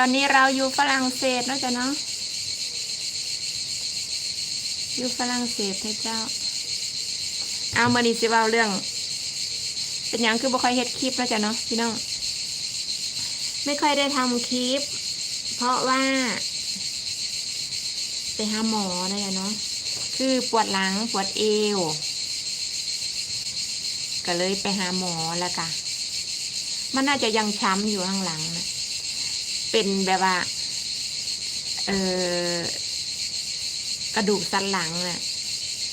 ตอนนี้เราอยู่ฝรั่งเศสนะจ๊ะเนาะอยู่ฝรั่งเศสให้เจ้า เอามาดีสิเว่าเรื่อง เป็นหยังคือบ่ค่อยเฮ็ดคลิปแล้วจ้ะเนาะพี่น้อง ไม่ค่อยได้ทำคลิป เพราะว่า ไปหาหมอนะจ๊ะเนาะ คือปวดหลังปวดเอว ก็เลยไปหาหมอแล้วกะมันน่าจะยังช้ำอยู่ข้างหลังนะ เป็นแบบว่า เออกระดูกสันหลังน่ะ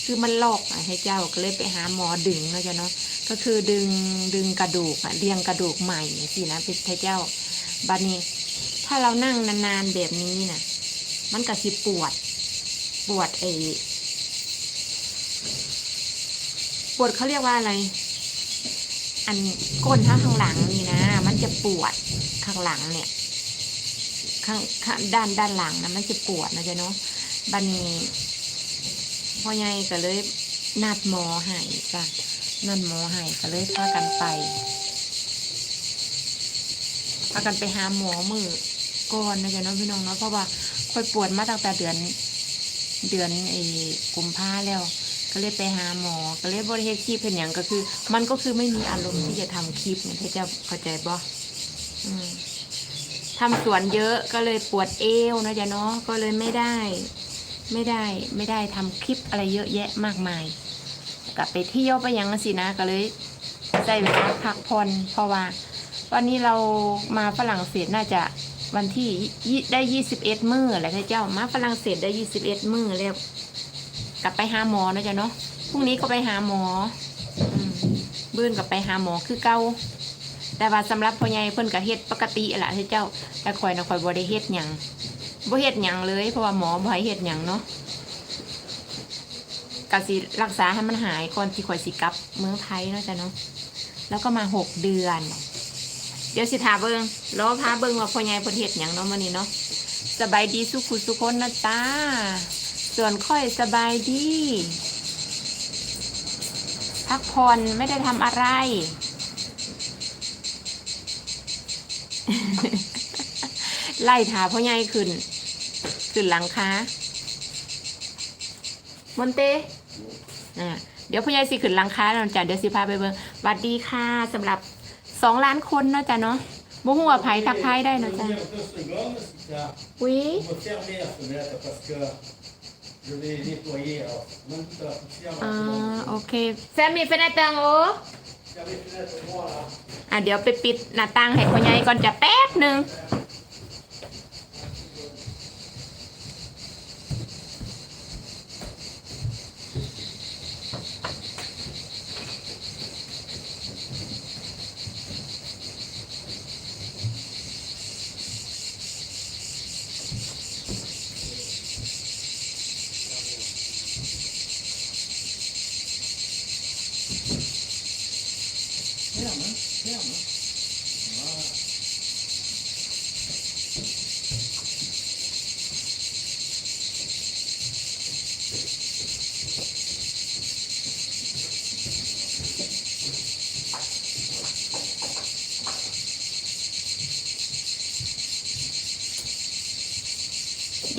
คือมันลอกอะให้เจ้าก็เลยไปหาหมอดึงนะจ๊ะเนาะก็คือดึงดึงกระดูกอะเรียงกระดูกใหม่สินะเป็นให้เจ้าบัดนี้ ถ้าเรานั่งนานๆแบบนี้น่ะ มันก็สิปวด ปวดไอปวดเขาเรียกว่าอะไร อันก้นข้าข้างหลังนี่นะ มันจะปวดข้างหลังเนี่ย ข้างข้างด้านด้านหลังนะมันจะปวดนะจ๊ะเนาะบันนี้พ่อใหญ่ก็เลยนัดหมอให้จ้ะนัดหมอให้ก็เลยพากันไปพากันไปหาหมอมือก่อนนะจ๊ะเนาะพี่น้องเนาะเพราะว่าค่อยปวดมาตั้งแต่เดือนเดือนไอ้กุมภาแล้ว ก็เลยไปหาหมอ ก็เลยบริเฮดคลิปเป็นอย่างก็คือ มันก็คือไม่มีอารมณ์ที่จะทำคลิปเนี่ยที่จะเข้าใจบ่อืม ทำสวนเยอะก็เลยปวดเอวนะจ๊ะเนาะก็เลยไม่ได้ ไม่ได้ไม่ได้ทำคลิปอะไรเยอะแยะมากมาย กลับไปเที่ยวไปยังสินะก็เลยใช้เวลาพักผ่อนเพราะว่า วันนี้เรามาฝรั่งเศสน่าจะวันที่ได้ยี่สิบเอ็ดมือแหละท่านเจ้ามาฝรั่งเศสได้ยี่สิบเอ็ดมือแล้วกลับไปหาหมอนะจ๊ะเนาะพรุ่งนี้ก็ไปหาหมออืมบื้นกับไปหาหมอคือเก่า แต่ว่าสำหรับพ่อใหญ่เพิ่นก็เฮ็ดปกติแหละที่เจ้า แต่ข่อยนะข่อยบ่ได้เฮ็ดหยังบ่เฮ็ดหยังเลย เพราะว่าหมอบ่ให้เฮ็ดหยังเนาะก็สิรักษาให้มันหายก่อนที่ข่อยสิกลับเมืองไทยเนาะจ้ะเนาะแล้วก็มาหกเดือน เดี๋ยวสิถาเบิ่งรอพาเบิ่งว่าพ่อใหญ่เพิ่นเฮ็ดหยังเนาะมื้อนี้เนาะสบายดีสุขุสุคนนะจ้าส่วนค่อยสบายดี พักผ่อนไม่ได้ทำอะไร ไล่ถาพ่อใหญ่ขึ้น ขึ้นหลังคามอนเตอ่าเดี๋ยวพ่อใหญ่สิขึ้นหลังคาเนาจ้ะเดี๋ยวสิพาไปเบิ่งหวัดดีค่ะสำหรับสองล้านคนเนาะจ้ะเนาะบ่ฮู้ว่าไผทักทายได้เนาะจ้ะ Combien de secondes, c'est ça. วิ On va fermer la fenêtre parce que je vais nettoyer. Alors, même toute la poussière. อ่าโอเคแซมมีเฟนเตอร์โออะเดี๋ยวไปปิดหน้าต่างให้พ่อใหญ่ก่อนจะแป๊บหนึ่ง เดี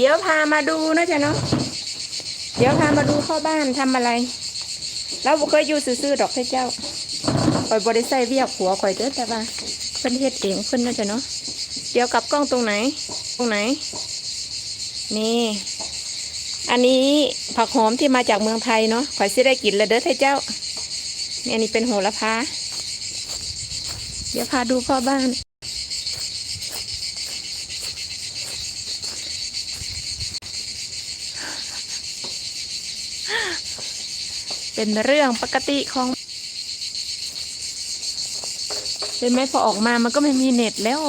๋ยวพามาดูนะจ๊ะเนาะ เดี๋ยวพามาดูเข้าบ้านทำอะไรเราบ่เคยอยู่ซื่อๆดอกเจ้า คอยบริใส่เวียกหัวคอยเด้อแต่ว่าเพิ่นเฮ็ดเองเพิ่นนะจ๊ะเนาะเดี๋ยวกลับกล้องตรงไหน ตรงไหน นี่ อันนี้ผักหอมที่มาจากเมืองไทยเนาะข่อยสิได้กินแล้วเด้อเจ้านี่อันนี้เป็นโหระพาเดี๋ยวพาดูพ่อบ้าน เป็นเรื่องปกติของเห็นไหมพอออกมามันก็ไม่มีเน็ตแล้ว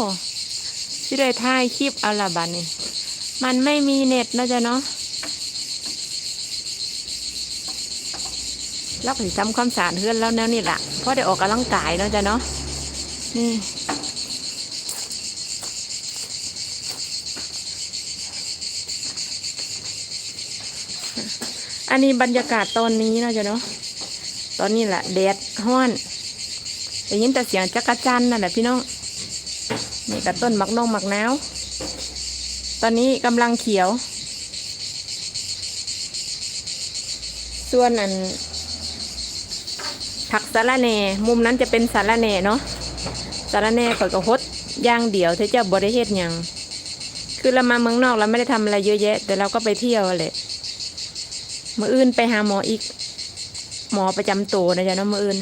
ที่ได้ถ่ายคลิปเอาละบัดนี่มันไม่มีเน็ตนะจ๊ะเนาะแล้วก็สิทำความสะอาดเฮือนแล้วแนวนี่แหละเพราะได้ออกกำลังกายเนาะจ๊ะเนาะนี่อันนี้บรรยากาศตอนนี้เนาะจ๊ะเนาะตอนนี้แหละแดดห้อน ได้ยินแต่เสียงจักรจันนั่นแหละพี่น้องนี่กับต้นมักนงมักนาวตอนนี้กำลังเขียว ส่วนอันผักสาระแหน่มุมนั้นจะเป็นสาระแหน่เนาะสาระแหน่ข่อยก็ฮดย่างเดียวเธอเจ้าบริเฮ็ดยังคือเรามาเมืองนอกเราไม่ได้ทำอะไรเยอะแยะ แต่เราก็ไปเที่ยวแหละมืออื่นไปหาหมออีก หมอประจำตัวนะจ๊ะเนาะมืออื่น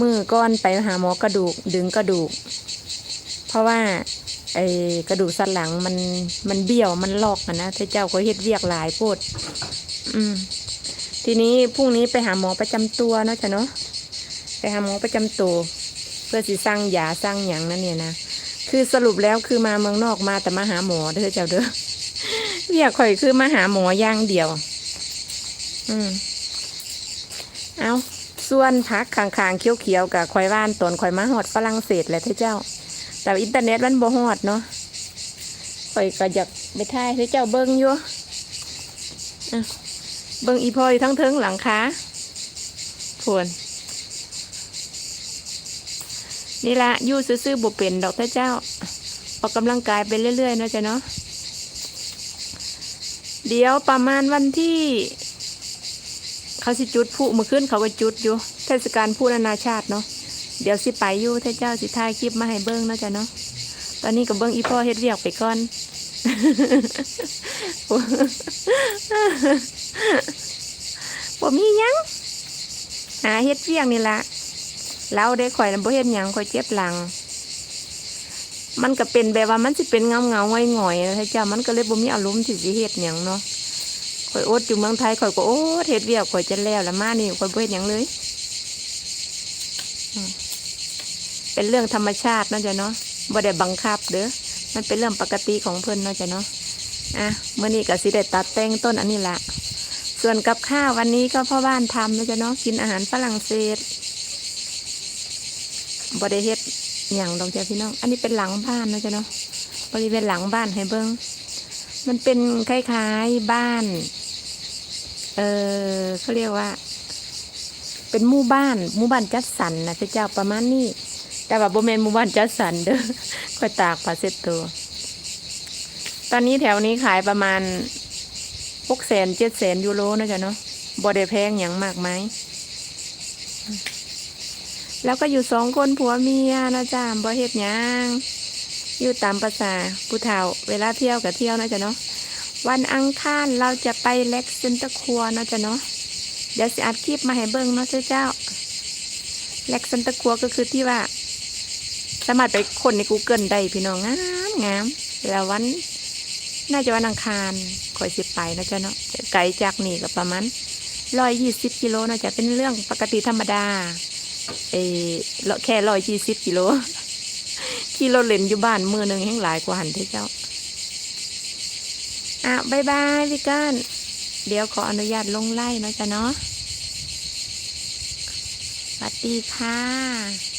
มือก้อนไปหาหมอกระดูกดึงกระดูก เพราะว่าไอ้กระดูกสันหลังมันมันเบี้ยวมันลอกอะนะเธอเจ้าก็เฮ็ดเวียกหลายโพดอืม ทีนี้พรุ่งนี้ไปหาหมอประจำตัวเนาะจ้ะเนาะไปหาหมอประจำตัวเพื่อสิสร้างยาสร้างหยังนั่นเนี่ยนะคือสรุปแล้วคือมาเมืองนอกมาแต่มาหาหมอเด้อเจ้าเด้อเรียกข่อยคือมาหาหมอย่างเดียว อืมเอา ส่วนพักขางๆเขียวๆกับข่อยว่านตนข่อยมาฮอดฝรั่งเศสแหละเท่าเจ้า แต่อินเทอร์เน็ตมันบ่ฮอดเนาะข่อยก็อยากไปถ่ายให้เจ้าเบิ่งอยู่เบิ่งอีพอยทั้งเทิงหลังคาพวนนี่ละยู่ซื่อๆบ่เป็นดอกท่าเจ้า ออกกำลังกายไปเรื่อยๆเนาะจ๊ะเนาะเดี๋ยวประมาณวันที่ เขาสิจุดผู้มื่อคืนเขาก็จุดอยู่ เทศกาลผู้นานาชาติเนาะเดี๋ยวสิไปอยู่เท่าเจ้าสิถ่ายคลิปมาให้เบิ้งเนาะจ๊ะเนาะตอนนี้กับเบิ้งอีพ่อเฮ็ดเวียกไปก่อนบ่มียังหาเฮ็ดเวียกนี่ละเราได้ข่อยนำบ่เฮ็ดหยังข่อยเจ็บหลัง มันก็เป็นแบบว่ามันสิเป็นเงาเงาง่อยง่อยๆนะเจ้ามันก็เลยบ่มีอารมณ์ที่สิเฮ็ดหยังเนาะ ข่อยอดอยู่เมืองไทยข่อยก็โอ้เฮ็ดเวียกข่อยจะแล้วละมานี่ข่อยบ่เฮ็ดหยังเลย เป็นเรื่องธรรมชาติเนาะจ้ะเนาะบ่ได้บังคับเด้อมันเป็นเรื่องปกติของเพิ่นเนาะจ้ะเนาะอะเมื้อนี้ก็สิได้ตัดแต่งต้นอันนี้ละส่วนกับข้าววันนี้ก็พ่อบ้านทำนาะจ้ะเนาะกินอาหารฝรั่งเศสบ่ได้เฮ็ดอย่างดอกจ้าพี่น้อง อันนี้เป็นหลังบ้านนะจ๊ะเนาะบริเวณหลังบ้านให้เบิ้งมันเป็นคล้ายๆบ้าน เออเขาเรียกว่า เป็นหมู่บ้านหมู่บ้านจัดสรรนะเจ้าประมาณนี้แต่ว่าโบเมนหมู่บ้านจัดสรรเด้อค่อยตากผ้าเซ็ตตัว ตอนนี้แถวนี้ขายประมาณหกแสนเจ็ดแสนยูโรนะจ๊ะเนาะบอดแพงอย่างมากไหมแล้วก็อยู่สองคนผัวเมียนะจ๊ะบ่เฮ็ดยังอยู่ตามภาษาผู้เฒ่า เวลาเที่ยวกับเที่ยวนะจ๊ะเนาะ วันอังคารเราจะไปเล็กเซนเตอร์ครัวนะจ๊ะเนาะเดี๋ยวสิอัดคลิปมาให้เบิ่งเนาะเจ้าเจ้าเล็กเซนเตอร์ครัวก็คือที่ว่า สามารถไปคนใน Google ได้พี่น้องงามงามแล้ววันน่าจะวันอังคารคอยสิไปนะจ๊ะเนาะไกลจากนี่ก็ประมาณร้อยยี่สิบกิโลนะจ๊ะเป็นเรื่องปกติธรรมดาเออแค่ร้อยยี่สิบกิโลขี่รถเล่นอยู่บ้านมือหนึ่งแห่งหลายกว่าหันเท่เจ้า อะบายบายพี่ก้านเดี๋ยวขออนุญาตลงไล่เนาะจ๊ะเนาะสวัสดีค่ะ